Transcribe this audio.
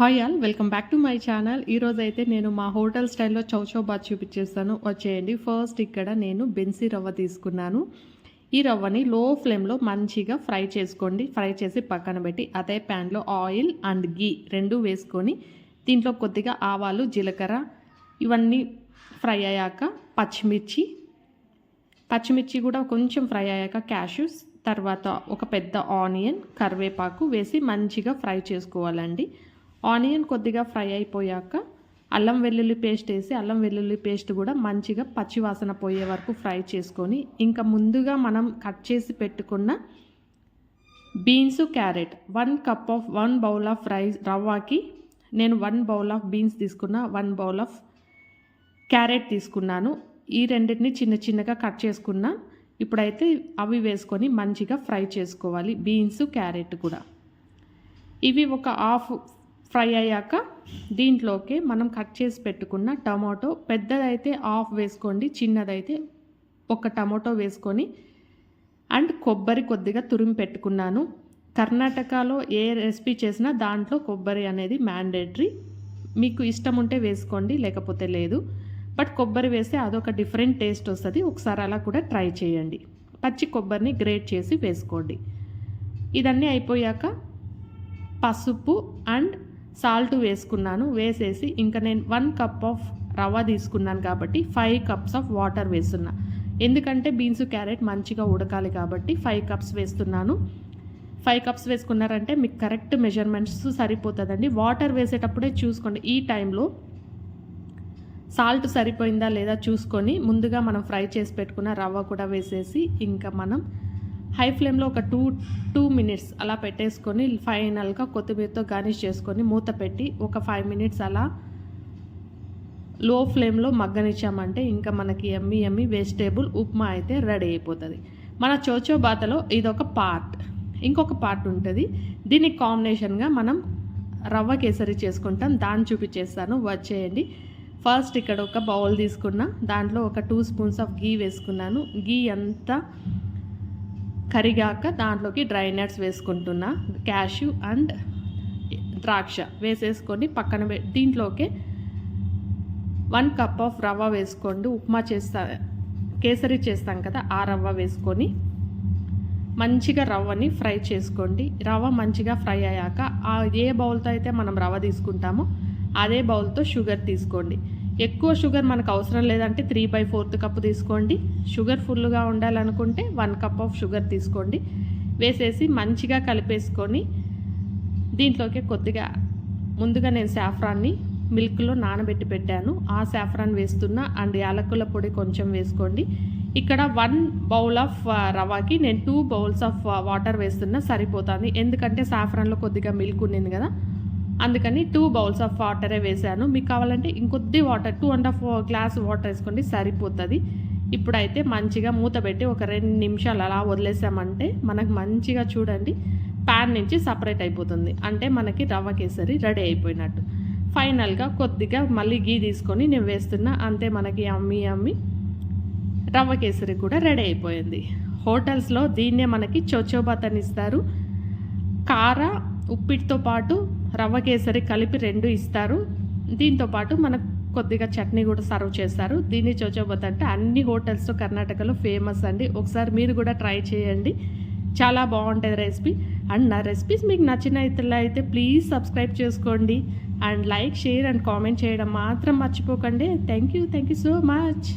Hi all welcome back to my channel. ఈరోజు అయితే నేను మా హోటల్ స్టైల్లో చౌచౌబాత్ చూపించేస్తాను. వచ్చేయండి. ఫస్ట్ ఇక్కడ నేను బెన్సీ రవ్వ తీసుకున్నాను. ఈ రవ్వని లో ఫ్లేమ్లో మంచిగా ఫ్రై చేసుకోండి. ఫ్రై చేసి పక్కన పెట్టి అదే ప్యాన్లో ఆయిల్ అండ్ గీ రెండు వేసుకొని దీంట్లో కొద్దిగా ఆవాలు జీలకర్ర ఇవన్నీ ఫ్రై అయ్యాక పచ్చిమిర్చి. పచ్చిమిర్చి కూడా కొంచెం ఫ్రై అయ్యాక క్యాష్యూస్ తర్వాత ఒక పెద్ద ఆనియన్ కరివేపాకు వేసి మంచిగా ఫ్రై చేసుకోవాలండి. ఆనియన్ కొద్దిగా ఫ్రై అయిపోయాక అల్లం వెల్లుల్లి పేస్ట్ వేసి అల్లం వెల్లుల్లి పేస్ట్ కూడా మంచిగా పచ్చివాసన పోయే వరకు ఫ్రై చేసుకొని ఇంకా ముందుగా మనం కట్ చేసి పెట్టుకున్న beans carrot one cup of one bowl of rice రవ్వకి నేను వన్ బౌల్ ఆఫ్ బీన్స్ తీసుకున్న వన్ బౌల్ ఆఫ్ క్యారెట్ తీసుకున్నాను. ఈ రెండింటిని చిన్న చిన్నగా కట్ చేసుకున్నా ఇప్పుడైతే అవి వేసుకొని మంచిగా ఫ్రై చేసుకోవాలి బీన్స్ క్యారెట్ కూడా. ఇవి ఒక హాఫ్ ఫ్రై అయ్యాక దీంట్లోకి మనం కట్ చేసి పెట్టుకున్న టమాటో పెద్దదైతే హాఫ్ వేసుకోండి చిన్నదైతే ఒక టమాటో వేసుకొని అండ్ కొబ్బరి కొద్దిగా తురిమి పెట్టుకున్నాను. కర్ణాటకలో ఏ రెసిపీ చేసినా దాంట్లో కొబ్బరి అనేది మ్యాండేటరీ. మీకు ఇష్టం ఉంటే వేసుకోండి లేకపోతే లేదు. బట్ కొబ్బరి వేస్తే అదొక డిఫరెంట్ టేస్ట్ వస్తుంది. ఒకసారి అలా కూడా ట్రై చేయండి. పచ్చి కొబ్బరిని గ్రేట్ చేసి వేసుకోండి. ఇదన్నీ అయిపోయాక పసుపు అండ్ సాల్ట్ వేసుకున్నాను వేసేసి ఇంకా నేను వన్ కప్ ఆఫ్ రవ్వ తీసుకున్నాను కాబట్టి ఫైవ్ కప్స్ ఆఫ్ వాటర్ వేస్తున్నా. ఎందుకంటే బీన్స్ క్యారెట్ మంచిగా ఉడకాలి కాబట్టి ఫైవ్ కప్స్ వేస్తున్నాను. ఫైవ్ కప్స్ వేసుకున్నారంటే మీకు కరెక్ట్ మెజర్మెంట్స్ సరిపోతుందండి. వాటర్ వేసేటప్పుడే చూసుకోండి. ఈ టైంలో సాల్ట్ సరిపోయిందా లేదా చూసుకొని ముందుగా మనం ఫ్రై చేసి పెట్టుకున్న రవ్వ కూడా వేసేసి ఇంకా మనం హై ఫ్లేమ్లో ఒక టూ టూ మినిట్స్ అలా పెట్టేసుకొని ఫైనల్గా కొత్తిమీరతో గార్నిష్ చేసుకొని మూత పెట్టి ఒక ఫైవ్ మినిట్స్ అలా లో ఫ్లేమ్లో మగ్గనిచ్చామంటే ఇంకా మనకి ఎమ్మి ఎమ్మి వెజిటేబుల్ ఉప్మా అయితే రెడీ అయిపోతుంది. మన చోచో బాతలో ఇదొక పార్ట్. ఇంకొక పార్ట్ ఉంటుంది. దీనికి కాంబినేషన్గా మనం రవ్వ కేసరి చేసుకుంటాం. దాన్ని చూపించేస్తాను. వచ్చేయండి. ఫస్ట్ ఇక్కడ ఒక బౌల్ తీసుకున్నా. దాంట్లో ఒక టూ స్పూన్స్ ఆఫ్ గీ వేసుకున్నాను. గీ అంతా కరిగాక దాంట్లోకి డ్రై నట్స్ వేసుకుంటున్నా. క్యాష్యూ అండ్ ద్రాక్ష వేసేసుకొని పక్కన దీంట్లోకి వన్ కప్ ఆఫ్ రవ్వ వేసుకోండి. ఉప్మా చేస్తా కేసరి చేస్తాం కదా ఆ రవ్వ వేసుకొని మంచిగా రవ్వని ఫ్రై చేసుకోండి. రవ్వ మంచిగా ఫ్రై అయ్యాక ఏ బౌల్తో అయితే మనం రవ్వ తీసుకుంటామో అదే బౌల్తో షుగర్ తీసుకోండి. ఎక్కువ షుగర్ మనకు అవసరం లేదంటే త్రీ బై ఫోర్త్ కప్ తీసుకోండి. షుగర్ ఫుల్గా ఉండాలనుకుంటే వన్ కప్ ఆఫ్ షుగర్ తీసుకోండి. వేసేసి మంచిగా కలిపేసుకొని దీంట్లోకి కొద్దిగా ముందుగా నేను సాఫ్రాన్ని మిల్క్లో నానబెట్టి పెట్టాను. ఆ సాఫ్రాన్ వేస్తున్నా అండ్ యాలకుల పొడి కొంచెం వేసుకోండి. ఇక్కడ వన్ బౌల్ ఆఫ్ రవాకి నేను టూ బౌల్స్ ఆఫ్ వాటర్ వేస్తున్నా సరిపోతుంది. ఎందుకంటే సాఫ్రాన్లో కొద్దిగా మిల్క్ ఉండింది కదా. అందుకని టూ బౌల్స్ ఆఫ్ వాటరే వేసాను మీకు కావాలంటే ఇంకొద్ది water two and half glass water వేసుకోండి సరిపోతుంది. ఇప్పుడైతే మంచిగా మూత పెట్టి ఒక రెండు నిమిషాలు అలా వదిలేసామంటే మనకు మంచిగా చూడండి ప్యాన్ నుంచి సపరేట్ అయిపోతుంది. అంటే మనకి రవ్వ కేసరి రెడీ అయిపోయినట్టు. ఫైనల్గా కొద్దిగా మళ్ళీ గీ తీసుకొని నేను వేస్తున్నా అంతే మనకి అమ్మి అమ్మి రవ్వ కేసరి కూడా రెడీ అయిపోయింది. హోటల్స్లో దీన్నే మనకి చొచ్చోబాత్ అని ఇస్తారు కార ఉప్పిటితో పాటు రవ్వ కేసరి కలిపి రెండు ఇస్తారు. దీంతోపాటు మనకు కొద్దిగా చట్నీ కూడా సర్వ్ చేస్తారు. దీన్ని చోచోబత్ అంటే అన్ని హోటల్స్ కర్ణాటకలో ఫేమస్ అండి. ఒకసారి మీరు కూడా ట్రై చేయండి. చాలా బాగుంటుంది రెసిపీ. అండ్ నా రెసిపీస్ మీకు నచ్చినట్లయితే ప్లీజ్ సబ్స్క్రైబ్ చేసుకోండి. And like share and comment చేయడం మాత్రం మర్చిపోకండి. Thank you. Thank you so much.